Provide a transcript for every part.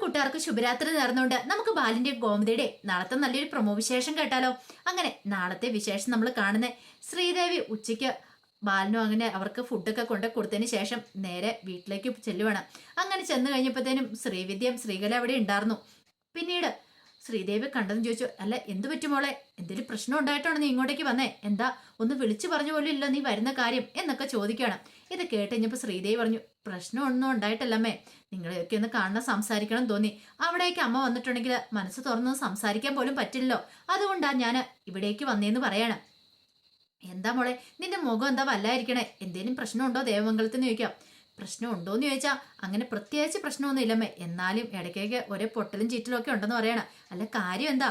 കൂട്ടുകാർക്ക് ശുഭരാത്രി നേർന്നുകൊണ്ട് നമുക്ക് ബാലിന്റെ ഗോമതിയുടെ നാളത്തെ നല്ലൊരു പ്രൊമോ വിശേഷം കേട്ടാലോ? അങ്ങനെ നാളത്തെ വിശേഷം നമ്മൾ കാണുന്ന. ശ്രീദേവി ഉച്ചയ്ക്ക് ബാലിനും അങ്ങനെ അവർക്ക് ഫുഡൊക്കെ കൊണ്ട് കൊടുത്തതിന് ശേഷം നേരെ വീട്ടിലേക്ക് ചെല്ലുവാണ്. അങ്ങനെ ചെന്ന് കഴിഞ്ഞപ്പോഴത്തേനും ശ്രീവിദ്യം ശ്രീകല അവിടെ ഉണ്ടായിരുന്നു. പിന്നീട് ശ്രീദേവി കണ്ടെന്ന് ചോദിച്ചു അല്ല എന്തു പറ്റുമോളെ എന്തെങ്കിലും പ്രശ്നം ഉണ്ടായിട്ടാണ് നീ ഇങ്ങോട്ടേക്ക് വന്നേ? എന്താ ഒന്ന് വിളിച്ചു പറഞ്ഞു പോലും ഇല്ല നീ വരുന്ന കാര്യം? എന്നൊക്കെ ചോദിക്കുകയാണ്. ഇത് കേട്ട് കഴിഞ്ഞപ്പോൾ ശ്രീദേവി പറഞ്ഞു പ്രശ്നമൊന്നും ഉണ്ടായിട്ടല്ലമ്മേ. നിങ്ങളെയൊക്കെ ഒന്ന് കാണണം സംസാരിക്കണം തോന്നി. അവിടേക്ക് അമ്മ വന്നിട്ടുണ്ടെങ്കിൽ മനസ്സ് തുറന്ന് സംസാരിക്കാൻ പോലും പറ്റില്ലല്ലോ. അതുകൊണ്ടാ ഞാൻ ഇവിടേക്ക് വന്നേന്ന് പറയാണ്. എന്താ മോളെ നിന്റെ മുഖം എന്താ വല്ലായിരിക്കണേ? എന്തേലും പ്രശ്നമുണ്ടോ ദേവമംഗലത്തിന് ചോദിക്കാം. പ്രശ്നം ഉണ്ടോന്ന് ചോദിച്ചാൽ അങ്ങനെ പ്രത്യേകിച്ച് പ്രശ്നമൊന്നും ഇല്ലമ്മേ എന്നാലും ഇടയ്ക്കൊക്കെ ഒരേ പൊട്ടലും ചീറ്റലും ഒക്കെ ഉണ്ടെന്ന് പറയണം. അല്ല കാര്യം എന്താ?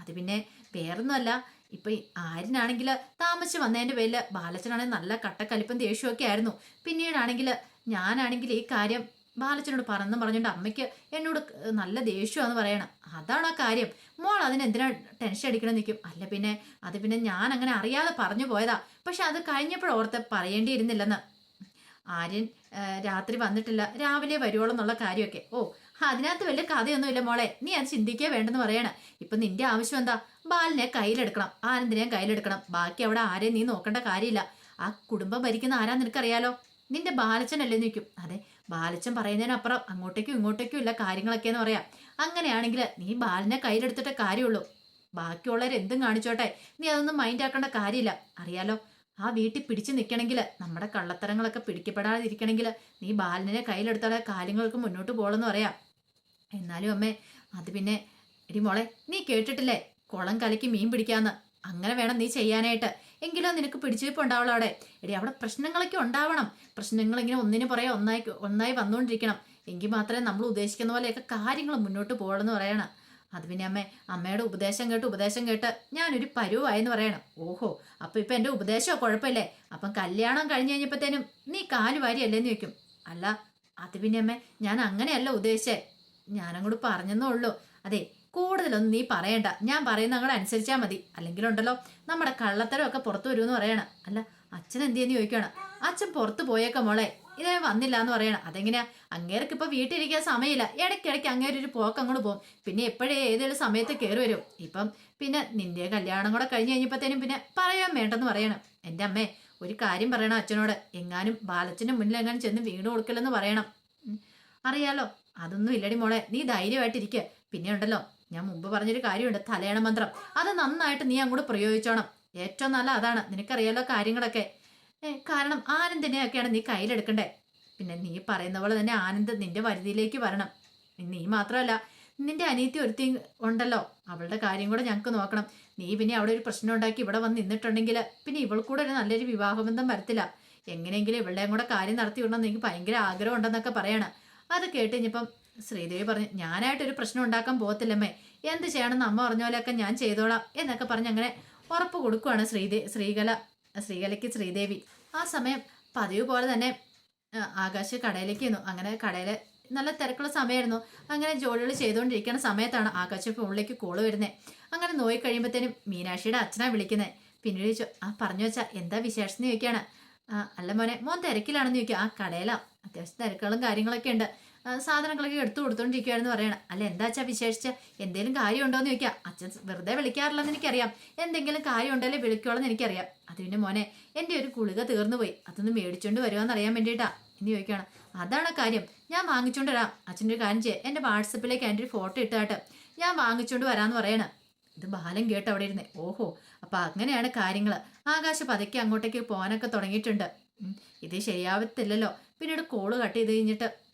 അത് പിന്നെ വേറൊന്നുമല്ല. ഇപ്പൊ ആരിനാണെങ്കിൽ താമസിച്ച് വന്നതിന്റെ പേരിൽ ബാലച്ചനാണെങ്കിൽ നല്ല കട്ടക്കലിപ്പം ദേഷ്യമൊക്കെ ആയിരുന്നു. പിന്നീടാണെങ്കിൽ ഞാനാണെങ്കിൽ ഈ കാര്യം ബാലച്ചനോട് പറഞ്ഞു പറഞ്ഞുകൊണ്ട് അമ്മയ്ക്ക് എന്നോട് നല്ല ദേഷ്യമാണെന്ന് പറയണം. അതാണ് ആ കാര്യം. മോൾ അതിനെന്തിനാ ടെൻഷൻ അടിക്കണം നിൽക്കും അല്ല പിന്നെ അത് പിന്നെ ഞാൻ അങ്ങനെ അറിയാതെ പറഞ്ഞു പോയതാ. പക്ഷെ അത് കഴിഞ്ഞപ്പോഴോർത്ത് പറയേണ്ടിയിരുന്നില്ലെന്ന്. ആര്യൻ രാത്രി വന്നിട്ടില്ല. രാവിലെ വരുവോളം എന്നുള്ള കാര്യമൊക്കെ. ഓ അതിനകത്ത് വലിയ കഥയൊന്നുമില്ല മോളെ. നീ അത് ചിന്തിക്കേ വേണ്ടെന്ന് പറയണ. ഇപ്പൊ നിന്റെ ആവശ്യം എന്താ? ബാലിനെ കയ്യിലെടുക്കണം. ആനന്ദിനെയും കയ്യിലെടുക്കണം. ബാക്കി അവിടെ ആരെയും നീ നോക്കേണ്ട കാര്യമില്ല. ആ കുടുംബം ഭരിക്കുന്ന ആരാ നിനക്കറിയാലോ? നിന്റെ ബാലച്ചനല്ലേ നിൽക്കും അതെ ബാലച്ചൻ പറയുന്നതിനപ്പുറം അങ്ങോട്ടേക്കും ഇങ്ങോട്ടേക്കും ഇല്ല കാര്യങ്ങളൊക്കെ എന്ന് പറയാം. അങ്ങനെയാണെങ്കിൽ നീ ബാലിനെ കയ്യിലെടുത്തിട്ടേ കാര്യമുള്ളൂ. ബാക്കിയുള്ളവരെന്തും കാണിച്ചോട്ടെ. നീ അതൊന്നും മൈൻഡ് ആക്കേണ്ട കാര്യമില്ല. അറിയാലോ? ആ വീട്ടിൽ പിടിച്ചു നിൽക്കണമെങ്കിൽ നമ്മുടെ കള്ളത്തരങ്ങളൊക്കെ പിടിക്കപ്പെടാതിരിക്കണമെങ്കിൽ നീ ബാലനെ കയ്യിലെടുത്താലേ കാര്യങ്ങൾക്ക് മുന്നോട്ട് പോകണമെന്ന് പറയാം. എന്നാലും അമ്മേ അത് പിന്നെ എടി മോളെ നീ കേട്ടിട്ടില്ലേ? കുളം കലക്കി മീൻ പിടിക്കാന്ന്. അങ്ങനെ വേണം നീ ചെയ്യാനായിട്ട്. എങ്കിലും നിനക്ക് പിടിച്ചുവെപ്പ് ഉണ്ടാവുള്ളൂ അവിടെ. എടി അവിടെ പ്രശ്നങ്ങളൊക്കെ ഉണ്ടാവണം. പ്രശ്നങ്ങൾ ഇങ്ങനെ ഒന്നിനു പുറകെ ഒന്നായി ഒന്നായി വന്നുകൊണ്ടിരിക്കണം. എങ്കിൽ മാത്രമേ നമ്മൾ ഉദ്ദേശിക്കുന്ന പോലെയൊക്കെ കാര്യങ്ങൾ മുന്നോട്ട് പോകണമെന്ന് പറയണം. അത് പിന്നെ അമ്മേ അമ്മയുടെ ഉപദേശം കേട്ട് ഉപദേശം കേട്ട് ഞാനൊരു പരുവായെന്ന് പറയണം. ഓഹോ അപ്പൊ ഇപ്പൊ എന്റെ ഉപദേശമോ കുഴപ്പമില്ലേ? അപ്പം കല്യാണം കഴിഞ്ഞ് കഴിഞ്ഞപ്പോഴത്തേനും നീ കാൽ വാരിയല്ലേന്ന് ചോദിക്കും. അല്ല അത് പിന്നെ അമ്മേ ഞാൻ അങ്ങനെയല്ല ഉദ്ദേശിച്ചേ. ഞാനങ്ങോട്ട് പറഞ്ഞെന്നേ ഉള്ളൂ. അതെ കൂടുതലൊന്നും നീ പറയണ്ട. ഞാൻ പറയുന്ന അങ്ങോട്ട് അനുസരിച്ചാൽ മതി. അല്ലെങ്കിലുണ്ടല്ലോ നമ്മുടെ കള്ളത്തരമൊക്കെ പുറത്തു വരുമെന്ന് പറയണം. അല്ല അച്ഛൻ എന്ത് ചെയ്യുന്നു ചോദിക്കണം അച്ഛൻ പുറത്ത് പോയേക്കാം മോളെ. ഇതേ വന്നില്ല എന്ന് പറയണം. അതെങ്ങനെയാ? അങ്ങേർക്ക് ഇപ്പൊ വീട്ടിലിരിക്കാൻ സമയമില്ല. ഇടയ്ക്കിടയ്ക്ക് അങ്ങേര് ഒരു പോക്ക് അങ്ങോട്ട് പോകും. പിന്നെ എപ്പോഴേ ഏതെങ്കിലും സമയത്ത് കയറി വരും. ഇപ്പം പിന്നെ നിന്റെ കല്യാണം കൂടെ കഴിഞ്ഞ് കഴിഞ്ഞപ്പോഴത്തേനും പിന്നെ പറയാൻ വേണ്ടെന്ന് പറയണം. എന്റെ അമ്മേ ഒരു കാര്യം പറയണം അച്ഛനോട്. എങ്ങാനും ബാലച്ചന്റെ മുന്നിൽ എങ്ങാനും ചെന്ന് വീണ് കൊടുക്കില്ലെന്ന് പറയണം. അറിയാലോ? അതൊന്നും ഇല്ലടി മോളെ. നീ ധൈര്യമായിട്ടിരിക്കുക പിന്നെ ഉണ്ടല്ലോ ഞാൻ മുമ്പ് പറഞ്ഞൊരു കാര്യമുണ്ട്. തലയണ മന്ത്രം. അത് നന്നായിട്ട് നീ അങ്ങോട്ട് പ്രയോഗിച്ചോണം. ഏറ്റവും നല്ല അതാണ്. നിനക്കറിയാലോ കാര്യങ്ങളൊക്കെ? കാരണം ആനന്ദിനെയൊക്കെയാണ് നീ കയ്യിലെടുക്കണ്ടേ? പിന്നെ നീ പറയുന്ന പോലെ തന്നെ ആനന്ദ് നിന്റെ വരുതിയിലേക്ക് വരണം. നീ മാത്രമല്ല നിന്റെ അനിയത്തി ഒരുത്തി ഉണ്ടല്ലോ. അവളുടെ കാര്യം കൂടെ ഞങ്ങൾക്ക് നോക്കണം. നീ പിന്നെ അവിടെ ഒരു പ്രശ്നം ഉണ്ടാക്കി ഇവിടെ വന്ന് നിന്നിട്ടുണ്ടെങ്കിൽ പിന്നെ ഇവൾക്കൂടെ ഒരു നല്ലൊരു വിവാഹബന്ധം വരത്തില്ല. എങ്ങനെയെങ്കിലും ഇവളുടെയും കൂടെ കാര്യം നടത്തി വിടണം എനിക്ക് ഭയങ്കര ആഗ്രഹം ഉണ്ടെന്നൊക്കെ പറയണം. അത് കേട്ട് ഇനിയിപ്പം ശ്രീദേവി പറഞ്ഞു ഞാനായിട്ടൊരു പ്രശ്നം ഉണ്ടാക്കാൻ പോകത്തില്ലമ്മേ. എന്ത് ചെയ്യണമെന്ന് അമ്മ പറഞ്ഞ പോലെയൊക്കെ ഞാൻ ചെയ്തോളാം എന്നൊക്കെ പറഞ്ഞ് അങ്ങനെ ഉറപ്പ് കൊടുക്കുവാണ് ശ്രീദേ ശ്രീകല. ശ്രീകലയ്ക്ക് ശ്രീദേവി. ആ സമയം പതിവ് പോലെ തന്നെ ആകാശ് കടയിലേക്ക് ചെന്നു. അങ്ങനെ കടയിൽ നല്ല തിരക്കുള്ള സമയമായിരുന്നു. അങ്ങനെ ജോലികൾ ചെയ്തുകൊണ്ടിരിക്കുന്ന സമയത്താണ് ആകാശ് ഫോണിലേക്ക് കോൾ വരുന്നത് അങ്ങനെ നോയി കഴിയുമ്പോഴത്തേനും മീനാക്ഷിയുടെ അച്ഛനാണ് വിളിക്കുന്നത് പിന്നീട് ചോദിച്ചു ആ പറഞ്ഞു വെച്ചാൽ എന്താ വിശേഷം എന്ന് ചോദിക്കുകയാണ് അല്ല മോനെ മോൻ തിരക്കിലാണെന്ന് ചോദിക്കുക. ആ കടയിലാണ് അത്യാവശ്യം തിരക്കുകളും കാര്യങ്ങളൊക്കെ ഉണ്ട്. സാധനങ്ങളൊക്കെ എടുത്തു കൊടുത്തോണ്ടിരിക്കുകയാണെന്ന് പറയണം. അല്ല എന്താ അച്ഛാ വിശേഷിച്ച്? എന്തെങ്കിലും കാര്യമുണ്ടോ എന്ന് ചോദിക്കുക അച്ഛൻ വെറുതെ വിളിക്കാറില്ലെന്ന് എനിക്കറിയാം. എന്തെങ്കിലും കാര്യം ഉണ്ടല്ലേ വിളിക്കോളെന്ന് എനിക്കറിയാം. അത് പിന്നെ മോനെ എന്റെ ഒരു കുളിക തീർന്നു പോയി അതൊന്ന് മേടിച്ചോണ്ട് വരുമോന്ന് അറിയാൻ വേണ്ടിയിട്ടാ. എന്ന് ചോദിക്കുകയാണ് അതാണ് കാര്യം. ഞാൻ വാങ്ങിച്ചോണ്ട് വരാം. അച്ഛന്റെ ഒരു കാര്യം ചെയ്യാം. എന്റെ വാട്സപ്പിലേക്ക് എന്റെ ഒരു ഫോട്ടോ ഇട്ടാട്ട് ഞാൻ വാങ്ങിച്ചോണ്ട് വരാമെന്ന് പറയണം. ഇത് ബാലൻ കേട്ട് അവിടെ ഇരുന്നേ. ഓഹോ അപ്പൊ അങ്ങനെയാണ് കാര്യങ്ങൾ ആകാശ പതുക്കെ അങ്ങോട്ടേക്ക് പോകാനൊക്കെ തുടങ്ങിയിട്ടുണ്ട്. ഇത് ശരിയാവത്തില്ലല്ലോ. പിന്നീട് കോൾ കട്ട് ചെയ്ത് കഴിഞ്ഞിട്ട്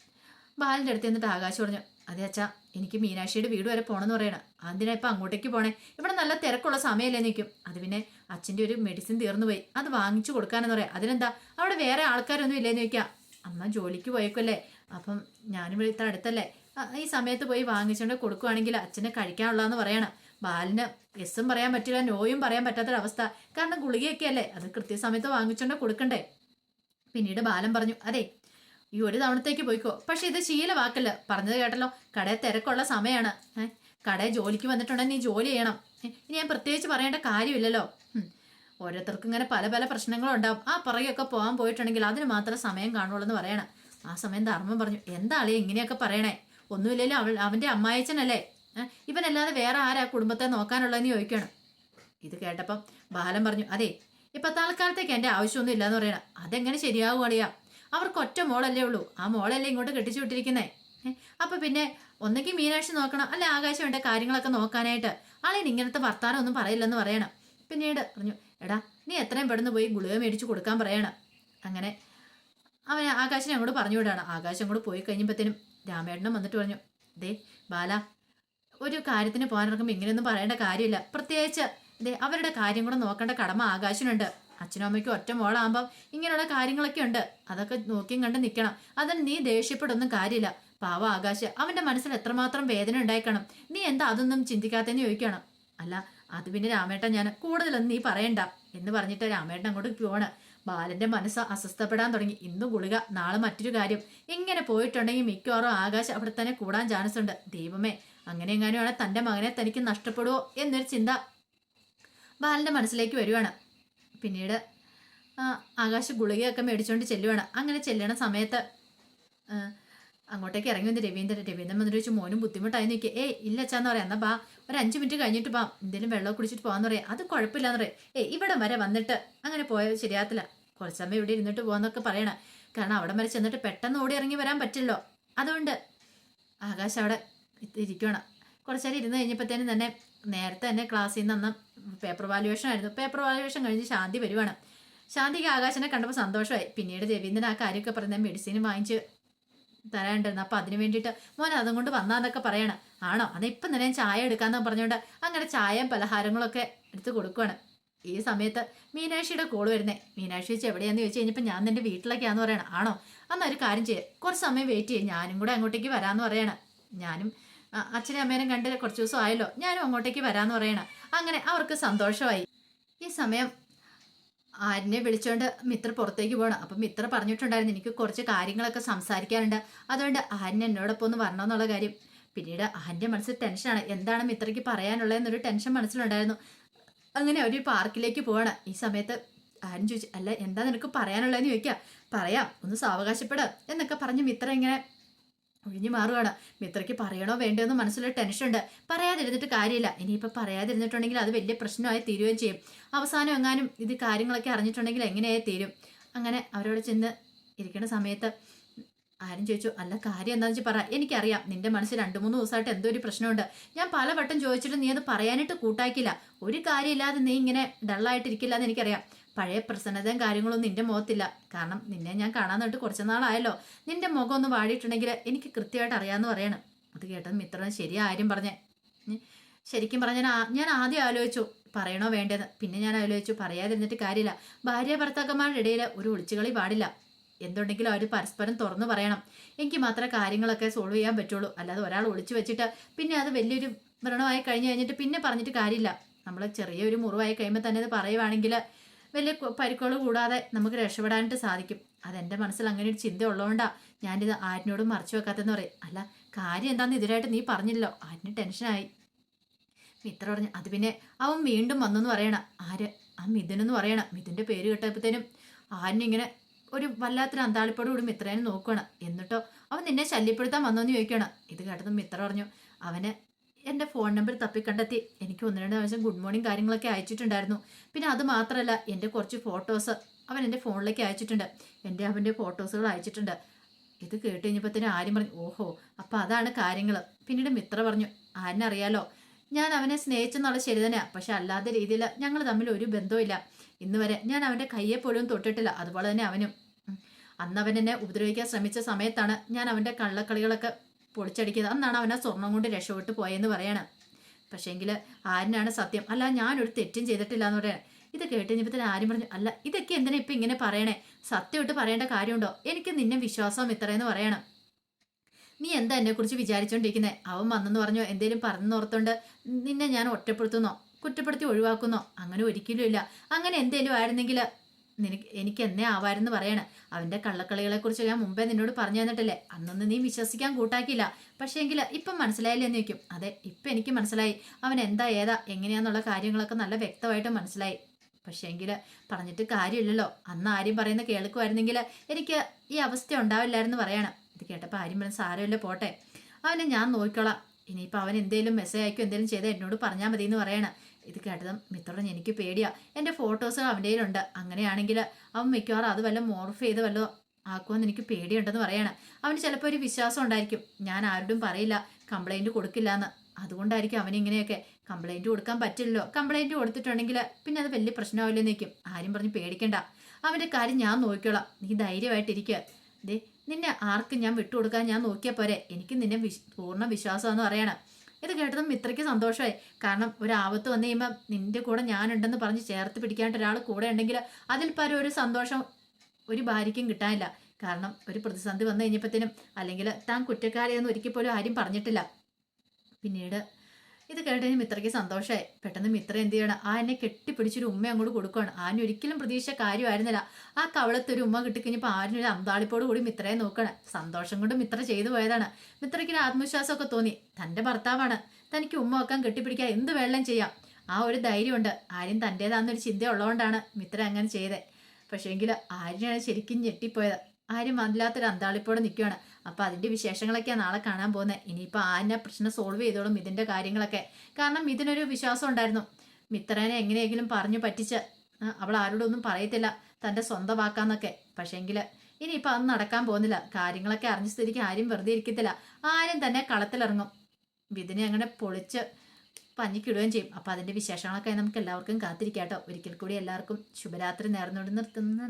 ബാലന്റെ അടുത്ത് നിന്നിട്ട് ആകാശം പറഞ്ഞു അതെ അച്ഛാ എനിക്ക് മീനാക്ഷിയുടെ വീട് വരെ പോകണമെന്ന് പറയണം. അതിനാ ഇപ്പം അങ്ങോട്ടേക്ക് പോണേ. ഇവിടെ നല്ല തിരക്കുള്ള സമയമല്ലേ നിൽക്കും അത് പിന്നെ അച്ഛന്റെ ഒരു മെഡിസിൻ തീർന്നു പോയി. അത് വാങ്ങിച്ചു കൊടുക്കാനെന്ന് പറയാം. അതിനെന്താ? അവിടെ വേറെ ആൾക്കാരൊന്നും ഇല്ലേന്ന് ചോദിക്കാം. അമ്മ ജോലിക്ക് പോയേക്കല്ലേ അപ്പം ഞാനും ഇവിടെ ഇത്ര അടുത്തല്ലേ. ഈ സമയത്ത് പോയി വാങ്ങിച്ചുകൊണ്ട് കൊടുക്കുവാണെങ്കിൽ അച്ഛനെ കഴിക്കാനുള്ളതെന്ന് പറയണം. ബാലിന് എസ്സും പറയാൻ പറ്റില്ല നോയും പറയാൻ പറ്റാത്തൊരവസ്ഥ. കാരണം ഗുളികയൊക്കെ അല്ലേ അത് കൃത്യസമയത്ത് വാങ്ങിച്ചുകൊണ്ട് കൊടുക്കണ്ടേ? പിന്നീട് ബാലൻ പറഞ്ഞു അതെ ഈ ഒരു തവണത്തേക്ക് പോയിക്കോ. പക്ഷെ ഇത് ശീലവാക്കല്ല പറഞ്ഞത് കേട്ടല്ലോ കടയിൽ തിരക്കുള്ള സമയമാണ് കടയിൽ ജോലിക്ക് വന്നിട്ടുണ്ടെങ്കിൽ നീ ജോലി ചെയ്യണം. ഇനി ഞാൻ പ്രത്യേകിച്ച് പറയേണ്ട കാര്യമില്ലല്ലോ. ഓരോരുത്തർക്കും ഇങ്ങനെ പല പല പ്രശ്നങ്ങളും ഉണ്ടാവും ആ പുറകെയൊക്കെ പോകാൻ പോയിട്ടുണ്ടെങ്കിൽ അതിന് മാത്രം സമയം കാണുള്ളൂ എന്ന് പറയണം. ആ സമയം ധർമ്മം പറഞ്ഞു എന്താ അളിയ ഇങ്ങനെയൊക്കെ പറയണേ? ഒന്നുമില്ലല്ലോ അവൾ അവന്റെ അമ്മായച്ചനല്ലേ ഇവനല്ലാതെ വേറെ ആരാ കുടുംബത്തെ നോക്കാനുള്ളതെന്ന് ചോദിക്കണം. ഇത് കേട്ടപ്പം ബാലൻ പറഞ്ഞു അതെ ഇപ്പം തൽക്കാലത്തേക്ക് എന്റെ ആവശ്യമൊന്നും ഇല്ലയെന്ന് പറയണം. അതെങ്ങനെ ശരിയാവും അളിയാ? അവർക്ക് ഒറ്റ മോളല്ലേ ഉള്ളൂ. ആ മോളല്ലേ ഇങ്ങോട്ട് കെട്ടിച്ചു വിട്ടിരിക്കുന്നേ അപ്പൊ പിന്നെ ഒന്നെങ്കിൽ മീനാക്ഷി നോക്കണം. അല്ലെ ആകാശം വേണ്ട കാര്യങ്ങളൊക്കെ നോക്കാനായിട്ട്. ആളിന് ഇങ്ങനത്തെ വർത്താനം ഒന്നും പറയില്ലെന്ന് പറയണം. പിന്നീട് പറഞ്ഞു എടാ നീ എത്രയും പെടുന്ന് പോയി ഗുളിക മേടിച്ചു കൊടുക്കാൻ പറയണം. അങ്ങനെ അവൻ ആകാശിനെ അങ്ങോട്ട് പറഞ്ഞു വിടാണ്. ആകാശം അങ്ങോട്ട് പോയി കഴിഞ്ഞപ്പോഴത്തേനും രാമേട്ടനും വന്നിട്ട് പറഞ്ഞു ദേ ബാല ഒരു കാര്യത്തിന് പോകാനിറക്കുമ്പോൾ ഇങ്ങനെയൊന്നും പറയേണ്ട കാര്യമില്ല. പ്രത്യേകിച്ച് ദേ അവരുടെ കാര്യം കൂടെ നോക്കേണ്ട കടമ ആകാശിനുണ്ട്. അച്ഛനും അമ്മയ്ക്കും ഒറ്റ മോളാകുമ്പം ഇങ്ങനെയുള്ള കാര്യങ്ങളൊക്കെ ഉണ്ട്. അതൊക്കെ നോക്കിയും കണ്ട് നിൽക്കണം. അതിന് നീ ദേഷ്യപ്പെടൊന്നും കാര്യമില്ല. പാവ ആകാശ് അവന്റെ മനസ്സിൽ എത്രമാത്രം വേദന ഉണ്ടായിക്കണം? നീ എന്താ അതൊന്നും ചിന്തിക്കാത്തതെന്ന് ചോദിക്കണം. അല്ല അത് പിന്നെ രാമേട്ടൻ ഞാൻ കൂടുതലൊന്നും നീ പറയണ്ട എന്ന് പറഞ്ഞിട്ട് രാമേട്ടൻ അങ്ങോട്ട് പോവാണ്. ബാലന്റെ മനസ്സ് അസ്വസ്ഥപ്പെടാൻ തുടങ്ങി. ഇന്ന് ഗുളിക നാളെ മറ്റൊരു കാര്യം. ഇങ്ങനെ പോയിട്ടുണ്ടെങ്കിൽ മിക്കവാറും ആകാശം അവിടെ തന്നെ കൂടാൻ ചാൻസ് ഉണ്ട്. ദൈവമേ അങ്ങനെ എങ്ങനെയാണ് തന്റെ മകനെ തനിക്ക് നഷ്ടപ്പെടുവോ എന്നൊരു ചിന്ത ബാലന്റെ മനസ്സിലേക്ക് വരുവാണ്. പിന്നീട് ആകാശ ഗുളികയൊക്കെ മേടിച്ചുകൊണ്ട് ചെല്ലുവാണ്. അങ്ങനെ ചെല്ലണ സമയത്ത് അങ്ങോട്ടേക്ക് ഇറങ്ങി വന്ന് രവീന്ദ്രൻ രവീന്ദ്രൻ വന്നിട്ട് ചോദിച്ചു മോനും ബുദ്ധിമുട്ടായി നിൽക്കുക ഏ ഇല്ല അച്ഛാന്ന് പറയാം. എന്നാ ബാ ഒരു അഞ്ച് മിനിറ്റ് കഴിഞ്ഞിട്ട് ബാ എന്തെങ്കിലും വെള്ളം കുടിച്ചിട്ട് പോകാന്ന് പറയാം. അത് കുഴപ്പമില്ലാന്ന് പറയാം. ഏ ഇവിടെ വരെ വന്നിട്ട് അങ്ങനെ പോയത് ശരിയാത്തില്ല കുറച്ച് സമയം ഇവിടെ ഇരുന്നിട്ട് പോകാന്നൊക്കെ പറയണം. കാരണം അവിടെ വരെ ചെന്നിട്ട് പെട്ടെന്ന് ഓടി ഇറങ്ങി വരാൻ പറ്റില്ലോ അതുകൊണ്ട് ആകാശ് അവിടെ ഇരിക്കണം കുറച്ചേരം ഇരുന്ന് കഴിഞ്ഞപ്പോഴത്തേനും തന്നെ നേരത്തെ തന്നെ ക്ലാസ്സിൽ നിന്ന് അന്ന് പേപ്പർ വാല്യുവേഷൻ ആയിരുന്നു. പേപ്പർ വാല്യുവേഷൻ കഴിഞ്ഞ് ശാന്തി വരുവാണ്. ശാന്തിക്ക് ആകാശനെ കണ്ടപ്പോൾ സന്തോഷമായി. പിന്നീട് രവീന്ദ്രൻ ആ കാര്യമൊക്കെ പറഞ്ഞ മെഡിസിൻ വാങ്ങിച്ച് തരാനുണ്ടായിരുന്നു. അപ്പൊ അതിന് വേണ്ടിയിട്ട് മോൻ അതും കൊണ്ട് വന്നാന്നൊക്കെ പറയണം. ആണോ? അത് ഇപ്പം തന്നെ ചായ എടുക്കാന്ന് പറഞ്ഞുകൊണ്ട് അങ്ങനെ ചായയും പലഹാരങ്ങളൊക്കെ എടുത്ത് കൊടുക്കുവാണ്. ഈ സമയത്ത് മീനാക്ഷിയുടെ കോൾ വരുന്നേ. മീനാക്ഷി ചേച്ചി എവിടെയാന്ന് ചോദിച്ചു കഴിഞ്ഞപ്പോൾ ഞാൻ നിന്റെ വീട്ടിലൊക്കെയാന്ന് പറയണം. ആണോ? അന്ന് ഒരു കാര്യം ചെയ്യാം. കുറച്ച് സമയം വെയിറ്റ് ചെയ്യും. ഞാനും കൂടെ അങ്ങോട്ടേക്ക് വരാന്ന് പറയണം. ഞാനും അച്ഛനും അമ്മേനും കണ്ട് കുറച്ച് ദിവസം ആയല്ലോ. ഞാനും അങ്ങോട്ടേക്ക് വരാന്ന് പറയണം. അങ്ങനെ അവർക്ക് സന്തോഷമായി. ഈ സമയം ആരിനെ വിളിച്ചോണ്ട് മിത്ര പുറത്തേക്ക് പോകണം അപ്പം മിത്ര പറഞ്ഞിട്ടുണ്ടായിരുന്നു എനിക്ക് കുറച്ച് കാര്യങ്ങളൊക്കെ സംസാരിക്കാനുണ്ട്. അതുകൊണ്ട് ആരിന് എന്നോടൊപ്പം ഒന്ന് വരണമെന്നുള്ള കാര്യം. പിന്നീട് ആന്റെ മനസ്സിൽ ടെൻഷനാണ് എന്താണ് മിത്രയ്ക്ക് പറയാനുള്ളതെന്നൊരു ടെൻഷൻ മനസ്സിലുണ്ടായിരുന്നു. അങ്ങനെ ഒരു പാർക്കിലേക്ക് പോവാണ്. ഈ സമയത്ത് ആരും ചോദിച്ചു അല്ല എന്താ നിനക്ക് പറയാനുള്ളതെന്ന് ചോദിക്കുക പറയാം ഒന്ന് സാവകാശപ്പെട എന്നൊക്കെ പറഞ്ഞ് മിത്ര ഇങ്ങനെ ഒഴിഞ്ഞു മാറുകയാണ് മിത്രയ്ക്ക് പറയണോ വേണ്ടോ എന്ന് മനസ്സിലൊരു ടെൻഷൻ ഉണ്ട് പറയാതിരുന്നിട്ട് കാര്യമില്ല. ഇനിയിപ്പോൾ പറയാതിരുന്നിട്ടുണ്ടെങ്കിൽ അത് വലിയ പ്രശ്നമായി തീരുകയും ചെയ്യും. അവസാനം എങ്ങാനും ഇത് കാര്യങ്ങളൊക്കെ അറിഞ്ഞിട്ടുണ്ടെങ്കിൽ എങ്ങനെയായി തീരും? അങ്ങനെ അവരോട് ചെന്ന് ഇരിക്കുന്ന സമയത്ത് ആരും ചോദിച്ചു അല്ല കാര്യം എന്താണെന്ന് വെച്ചാൽ പറ. എനിക്കറിയാം നിന്റെ മനസ്സിൽ രണ്ട് മൂന്ന് ദിവസമായിട്ട് എന്തോ ഒരു പ്രശ്നമുണ്ട്. ഞാൻ പലവട്ടം ചോദിച്ചിട്ട് നീ അത് പറയാനായിട്ട് കൂട്ടാക്കില്ല ഒരു കാര്യമില്ലാതെ നീ ഇങ്ങനെ ഡള്ളായിട്ടിരിക്കില്ല എന്ന് എനിക്കറിയാം. പഴയ പ്രസന്നതയും കാര്യങ്ങളൊന്നും നിന്റെ മുഖത്തില്ല. കാരണം നിന്നെ ഞാൻ കാണാൻ തൊട്ട് കുറച്ച് നാളായല്ലോ. നിന്റെ മുഖം ഒന്ന് വാടിയിട്ടുണ്ടെങ്കിൽ എനിക്ക് കൃത്യമായിട്ട് അറിയാമെന്ന് പറയണം. അത് കേട്ടത് മിത്രം ശരിയാ ആരും പറഞ്ഞേ. ശരിക്കും പറഞ്ഞാൽ ഞാൻ ആദ്യം ആലോചിച്ചു പറയണോ വേണ്ടത് പിന്നെ ഞാൻ ആലോചിച്ചു പറയാതിരുന്നിട്ട് കാര്യമില്ല. ഭാര്യ ഭർത്താക്കന്മാരുടെ ഇടയിൽ ഒരു ഒളിച്ചുകളി പാടില്ല. എന്തുണ്ടെങ്കിലും അവർ പരസ്പരം തുറന്നു പറയണം. എനിക്ക് മാത്രമേ കാര്യങ്ങളൊക്കെ സോൾവ് ചെയ്യാൻ പറ്റുള്ളൂ. അല്ലാതെ ഒരാൾ ഒളിച്ചു വെച്ചിട്ട് പിന്നെ അത് വലിയൊരു വ്രണമായി കഴിഞ്ഞ് കഴിഞ്ഞിട്ട് പിന്നെ പറഞ്ഞിട്ട് കാര്യമില്ല. നമ്മൾ ചെറിയൊരു മുറിവായി കഴിയുമ്പോൾ തന്നെ അത് പറയുവാണെങ്കിൽ വലിയ പരിക്കുകൾ കൂടാതെ നമുക്ക് രക്ഷപ്പെടാനായിട്ട് സാധിക്കും. അതെന്റെ മനസ്സിൽ അങ്ങനെ ഒരു ചിന്ത ഉള്ളതുകൊണ്ടാണ് ഞാനിത് ആരിനോടും മറച്ചു വെക്കാത്തെന്ന് പറയും. അല്ല കാര്യം എന്താണെന്ന് ഇതിനായിട്ട് നീ പറഞ്ഞില്ലോ ആരിന് ടെൻഷനായി മിത്ര പറഞ്ഞു അത് പിന്നെ അവൻ വീണ്ടും വന്നെന്ന് പറയണം. ആര്? ആ മിഥുനെന്ന് പറയണം പറയണ. മിഥുന്റെ പേര് കേട്ടപ്പോഴത്തേനും ആരിനിങ്ങനെ ഒരു വല്ലാത്തൊരു അന്താളിപ്പോട് കൂടി മിത്രേനെ നോക്കുകയാണ് എന്നിട്ടോ അവൻ നിന്നെ ശല്യപ്പെടുത്താൻ വന്നോന്ന് ചോദിക്കണം ഇത് കേട്ടതും മിത്ര പറഞ്ഞു അവന് എന്റെ ഫോൺ നമ്പർ തപ്പി കണ്ടെത്തി. എനിക്ക് ഒന്ന് രണ്ട് പ്രാവശ്യം ഗുഡ് മോർണിംഗ് കാര്യങ്ങളൊക്കെ അയച്ചിട്ടുണ്ടായിരുന്നു. പിന്നെ അത് മാത്രമല്ല എന്റെ കുറച്ച് ഫോട്ടോസ് അവൻ എന്റെ ഫോണിലേക്ക് അയച്ചിട്ടുണ്ട്. എന്റെ അവന്റെ ഫോട്ടോസുകൾ അയച്ചിട്ടുണ്ട്. ഇത് കേട്ട് തന്നെ ആര്യം പറഞ്ഞു ഓഹോ അപ്പം അതാണ് കാര്യങ്ങൾ പിന്നീട് മിത്ര പറഞ്ഞു ആരിനറിയാലോ ഞാൻ അവനെ സ്നേഹിച്ചെന്നുള്ള ശരി തന്നെയാണ് പക്ഷെ അല്ലാത്ത രീതിയിൽ ഞങ്ങൾ തമ്മിൽ ഒരു ബന്ധവുമില്ല. ഇന്ന് വരെ ഞാൻ അവന്റെ കയ്യെ പോലും തൊട്ടിട്ടില്ല. അതുപോലെ തന്നെ അവനും. അന്ന് അവൻ എന്നെ ഉപദ്രവിക്കാൻ ശ്രമിച്ച സമയത്താണ് ഞാൻ അവന്റെ കള്ളക്കളികളൊക്കെ പൊളിച്ചടിക്കുന്നത്. അന്നാണ് അവനെ സ്വർണം കൊണ്ട് രക്ഷപ്പെട്ട് പോയെന്ന് പറയണം. പക്ഷേങ്കിൽ ആരിനാണ് സത്യം? അല്ല ഞാനൊരു തെറ്റും ചെയ്തിട്ടില്ല എന്ന് പറയാൻ ഇത് കേട്ട് കഴിഞ്ഞപ്പോൾ ആരും പറഞ്ഞു അല്ല ഇതൊക്കെ എന്തിനാ ഇപ്പം ഇങ്ങനെ പറയണേ? സത്യമായിട്ട് പറയേണ്ട കാര്യമുണ്ടോ? എനിക്ക് നിന്നെ വിശ്വാസം ഇത്രയെന്ന് പറയണം. നീ എന്താ എന്നെ കുറിച്ച് വിചാരിച്ചോണ്ടിരിക്കുന്നത് അവൻ വന്നെന്ന് പറഞ്ഞോ? എന്തേലും പറഞ്ഞോർത്തോണ്ട് നിന്നെ ഞാൻ ഒറ്റപ്പെടുത്തുന്നോ? കുറ്റപ്പെടുത്തി ഒഴിവാക്കുന്നോ? അങ്ങനെ ഒരിക്കലും ഇല്ല. അങ്ങനെ എന്തേലും ആയിരുന്നെങ്കിൽ നിനക്ക് എനിക്ക് എന്നെ ആവാരെന്ന് പറയണ. കള്ളക്കളികളെ കുറിച്ച് ഞാൻ മുമ്പേ നിന്നോട് പറഞ്ഞു തന്നിട്ടില്ലേ? അന്നൊന്നും നീ വിശ്വസിക്കാൻ കൂട്ടാക്കിയില്ല. പക്ഷേ എങ്കിൽ ഇപ്പം മനസ്സിലായില്ലേ എന്ന് ചോദിക്കും. അതെ ഇപ്പം എനിക്ക് മനസ്സിലായി. അവൻ എന്താ ഏതാ എങ്ങനെയാന്നുള്ള കാര്യങ്ങളൊക്കെ നല്ല വ്യക്തമായിട്ട് മനസ്സിലായി. പക്ഷേ എങ്കിൽ പറഞ്ഞിട്ട് കാര്യമില്ലല്ലോ. അന്ന് ആര്യം പറയുന്ന കേൾക്കുമായിരുന്നെങ്കിൽ എനിക്ക് ഈ അവസ്ഥ ഉണ്ടാവില്ലായിരുന്നു പറയണം. ഇത് കേട്ടപ്പോൾ ആര്യം പറഞ്ഞ സാരമില്ല പോട്ടെ. അവനെ ഞാൻ നോക്കിക്കോളാം. ഇനിയിപ്പോൾ അവൻ എന്തെങ്കിലും മെസ്സേജ് അയക്കും എന്തെങ്കിലും ചെയ്താൽ എന്നോട് പറഞ്ഞാൽ മതി എന്ന് പറയണം. ഇത് കേട്ടതും മിത്രം എനിക്ക് പേടിയാ. എന്റെ ഫോട്ടോസ് അവന്റെ കയ്യിലുണ്ട് അങ്ങനെയാണെങ്കിൽ അവൻ മിക്കവാറും അത് വല്ല മോർഫ് ചെയ്ത് വല്ലതും ആക്കുമെന്ന് എനിക്ക് പേടിയുണ്ടെന്ന് പറയാണ്. അവന് ചിലപ്പോൾ ഒരു വിശ്വാസം ഉണ്ടായിരിക്കും. ഞാൻ ആരോടും പറയില്ല. കംപ്ലൈന്റ് കൊടുക്കില്ല എന്ന് അതുകൊണ്ടായിരിക്കും അവനിങ്ങനെയൊക്കെ കംപ്ലൈന്റ് കൊടുക്കാൻ പറ്റില്ലല്ലോ. കംപ്ലൈന്റ് കൊടുത്തിട്ടുണ്ടെങ്കിൽ പിന്നെ അത് വലിയ പ്രശ്നമാവില്ലെന്ന് നിൽക്കും ആരും പറഞ്ഞ് പേടിക്കണ്ട. അവന്റെ കാര്യം ഞാൻ നോക്കിക്കോളാം. നീ ധൈര്യമായിട്ടിരിക്കുക ദേ നിന്നെ ആർക്കും ഞാൻ വിട്ടുകൊടുക്കാൻ ഞാൻ നോക്കിയാൽ പോരെ. എനിക്ക് നിന്നെ വിശ് പൂർണ വിശ്വാസമാണെന്ന് പറയണം. ഇത് കേട്ടതും മിത്രയ്ക്ക് സന്തോഷമായി. കാരണം ഒരു ആപത്ത് വന്നു കഴിയുമ്പോൾ നിന്റെ കൂടെ ഞാനുണ്ടെന്ന് പറഞ്ഞ് ചേർത്ത് പിടിക്കാനായിട്ട് ഒരാൾ കൂടെ ഉണ്ടെങ്കിൽ അതിൽ പരം ഒരു സന്തോഷം ഒരു ഭാര്യയ്ക്കും കിട്ടാനില്ല. കാരണം ഒരു പ്രതിസന്ധി വന്നു കഴിഞ്ഞപ്പോഴത്തേനും അല്ലെങ്കിൽ താൻ കുറ്റക്കാരിയെന്ന് ഒരിക്കൽ പോലും ആരും പറഞ്ഞിട്ടില്ല. പിന്നീട് ഇത് കേട്ടതിന് മിത്രയ്ക്ക് സന്തോഷമായി പെട്ടെന്ന് മിത്ര എന്ത് ചെയ്യണം? ആ എന്നെ കെട്ടിപ്പിടിച്ചൊരു ഉമ്മ അങ്ങോട്ട് കൊടുക്കുകയാണ് ആന് ഒരിക്കലും പ്രതീക്ഷ കാര്യമായിരുന്നില്ല. ആ കവളത്തൊരു ഉമ്മ കിട്ടിക്കഴിഞ്ഞപ്പോൾ ആരും ഒരു അന്താളിപ്പോട് കൂടി മിത്രയെ നോക്കണം. സന്തോഷം കൊണ്ട് മിത്ര ചെയ്തു പോയതാണ്. മിത്രയ്ക്ക് ഒരു ആത്മവിശ്വാസമൊക്കെ തോന്നി. തന്റെ ഭർത്താവാണ്. തനിക്ക് ഉമ്മ വെക്കാൻ കെട്ടിപ്പിടിക്കാൻ എന്ത് വെള്ളം ചെയ്യാം. ആ ഒരു ധൈര്യമുണ്ട്. ആരും തന്റേതാണെന്നൊരു ചിന്ത ഉള്ളതുകൊണ്ടാണ് മിത്ര അങ്ങനെ ചെയ്തത് പക്ഷേങ്കിൽ ആര്യനാണ് ശരിക്കും ഞെട്ടിപ്പോയത്. ആരും അതില്ലാത്തൊരു അന്താളിപ്പോടെ നിൽക്കുകയാണ് അപ്പോൾ അതിന്റെ വിശേഷങ്ങളൊക്കെയാണ് നാളെ കാണാൻ പോകുന്നത് ഇനിയിപ്പോൾ ആന പ്രശ്നം സോൾവ് ചെയ്തോളും ഇതിന്റെ കാര്യങ്ങളൊക്കെ. കാരണം ഇതിനൊരു വിശ്വാസം ഉണ്ടായിരുന്നു. മിത്രനെ എങ്ങനെയെങ്കിലും പറഞ്ഞു പറ്റിച്ച് അവൾ ആരോടൊന്നും പറയത്തില്ല തന്റെ സ്വന്തമാക്കാന്നൊക്കെ പക്ഷേങ്കിൽ ഇനിയിപ്പോൾ അത് നടക്കാൻ പോകുന്നില്ല. കാര്യങ്ങളൊക്കെ അറിഞ്ഞ സ്ഥിതിക്ക് ആരും വെറുതെ ഇരിക്കത്തില്ല. ആരും തന്നെ കളത്തിലിറങ്ങും. ഇതിനെ അങ്ങനെ പൊളിച്ച് പഞ്ഞിക്കിടുകയും ചെയ്യും. അപ്പോൾ അതിന്റെ വിശേഷങ്ങളൊക്കെ നമുക്ക് എല്ലാവർക്കും കാത്തിരിക്കാം കേട്ടോ ഒരിക്കൽ കൂടി എല്ലാവർക്കും ശുഭരാത്രി നേർന്നുകൊണ്ട് നിർത്തുന്നു.